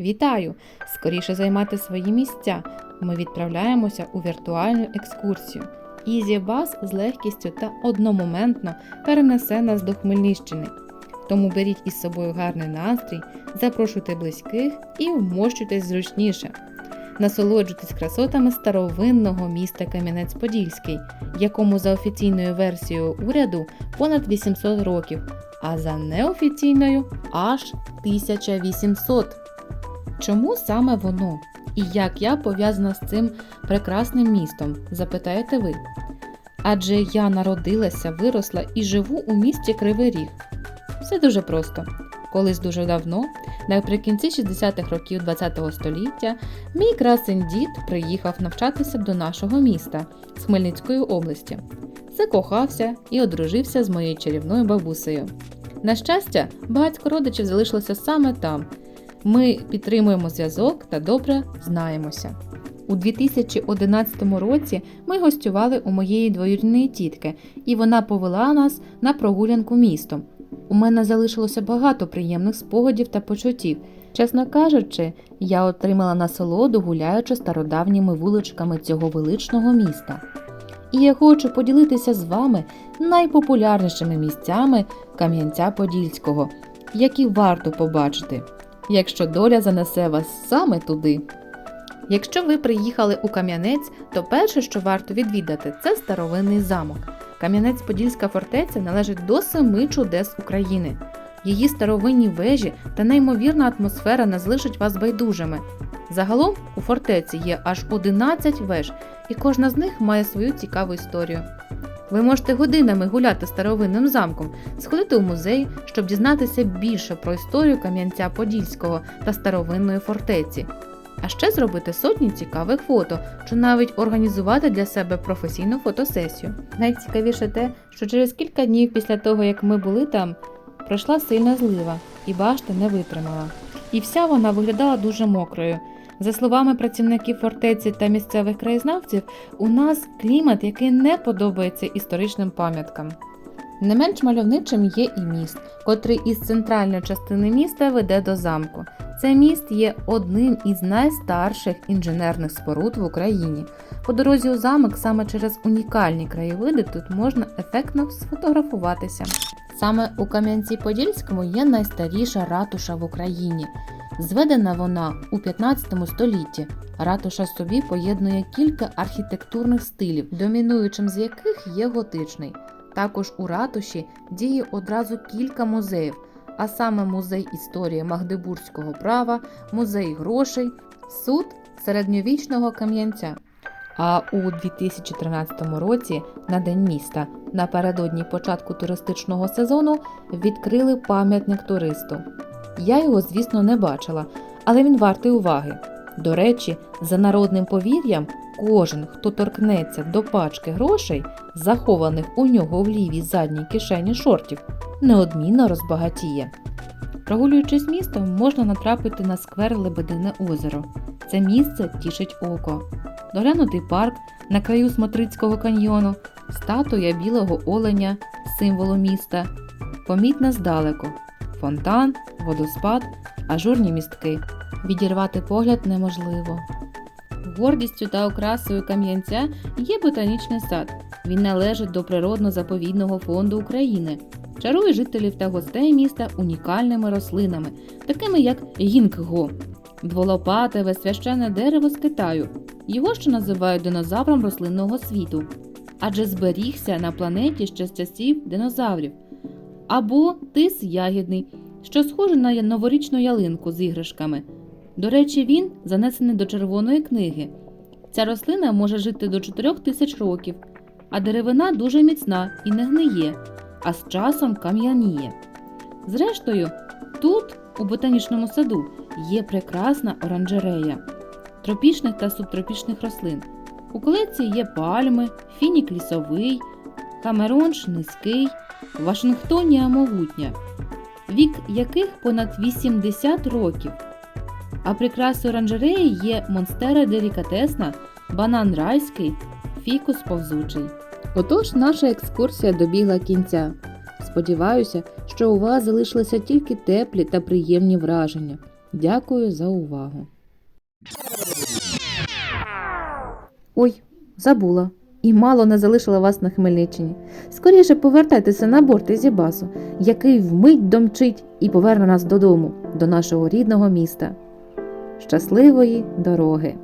Вітаю! Скоріше займати свої місця. Ми відправляємося у віртуальну екскурсію. EasyBus з легкістю та одномоментно перенесе нас до Хмельнищини. Тому беріть із собою гарний настрій, запрошуйте близьких і вмощуйтесь зручніше. Насолоджуйтесь красотами старовинного міста Кам'янець-Подільський, якому за офіційною версією уряду понад 800 років, а за неофіційною аж 1800. Чому саме воно? І як я пов'язана з цим прекрасним містом, запитаєте ви? Адже я народилася, виросла і живу у місті Кривий Ріг. Все дуже просто. Колись дуже давно, наприкінці 60-х років ХХ століття, мій красень дід приїхав навчатися до нашого міста з Хмельницької області. Закохався і одружився з моєю чарівною бабусею. На щастя, багатько родичів залишилося саме там. Ми підтримуємо зв'язок та добре знаємося. У 2011 році ми гостювали у моєї двоюрідної тітки, і вона повела нас на прогулянку містом. У мене залишилося багато приємних спогадів та почуттів. Чесно кажучи, я отримала насолоду, гуляючи стародавніми вуличками цього величного міста. І я хочу поділитися з вами найпопулярнішими місцями Кам'янця-Подільського, які варто побачити, якщо доля занесе вас саме туди. Якщо ви приїхали у Кам'янець, то перше, що варто відвідати, це старовинний замок. Кам'янець-Подільська фортеця належить до семи чудес України. Її старовинні вежі та неймовірна атмосфера не залишить вас байдужими. Загалом у фортеці є аж 11 веж, і кожна з них має свою цікаву історію. Ви можете годинами гуляти старовинним замком, сходити у музей, щоб дізнатися більше про історію Кам'янця-Подільського та старовинної фортеці, а ще зробити сотні цікавих фото чи навіть організувати для себе професійну фотосесію. Найцікавіше те, що через кілька днів після того, як ми були там, пройшла сильна злива, і башта не витримала. І вся вона виглядала дуже мокрою. За словами працівників фортеці та місцевих краєзнавців, у нас клімат, який не подобається історичним пам'яткам. Не менш мальовничим є і міст, котрий із центральної частини міста веде до замку. Цей міст є одним із найстарших інженерних споруд в Україні. По дорозі у замок саме через унікальні краєвиди тут можна ефектно сфотографуватися. Саме у Кам'янці-Подільському є найстаріша ратуша в Україні. Зведена вона у 15 столітті. Ратуша собі поєднує кілька архітектурних стилів, домінуючим з яких є готичний. Також у ратуші діє одразу кілька музеїв, а саме музей історії Магдебурзького права, музей грошей, суд середньовічного кам'янця. А у 2013 році, на День міста, напередодні початку туристичного сезону, відкрили пам'ятник туристу. Я його, звісно, не бачила, але він вартий уваги. До речі, за народним повір'ям, кожен, хто торкнеться до пачки грошей, захованих у нього в лівій задній кишені шортів, неодмінно розбагатіє. Прогулюючись містом, можна натрапити на сквер Лебедине озеро. Це місце тішить око. Доглянутий парк на краю Смотрицького каньйону, статуя білого оленя, символу міста, помітна здалеку, фонтан, водоспад, ажурні містки. Відірвати погляд неможливо. Гордістю та окрасою Кам'янця є ботанічний сад. Він належить до природно-заповідного фонду України. Чарує жителів та гостей міста унікальними рослинами, такими як гінгго, дволопатеве священне дерево з Китаю. Його ще називають динозавром рослинного світу, адже зберігся на планеті ще з часів динозаврів, або тис ягідний, що схожий на новорічну ялинку з іграшками. До речі, він занесений до Червоної книги. Ця рослина може жити до 4 тисяч років, а деревина дуже міцна і не гниє, а з часом кам'яніє. Зрештою, тут, у ботанічному саду, є прекрасна оранжерея тропічних та субтропічних рослин. У колекції є пальми, фінік лісовий, камеронж низький, Вашингтонія могутня, вік яких понад 80 років. А прикрасою оранжереї є монстера делікатесна, банан райський, фікус повзучий. Отож, наша екскурсія добігла кінця. Сподіваюся, що у вас залишилися тільки теплі та приємні враження. Дякую за увагу. Ой, забула. І мало не залишила вас на Хмельниччині. Скоріше повертайтеся на борт Ізібасу, який вмить домчить і поверне нас додому, до нашого рідного міста. Щасливої дороги!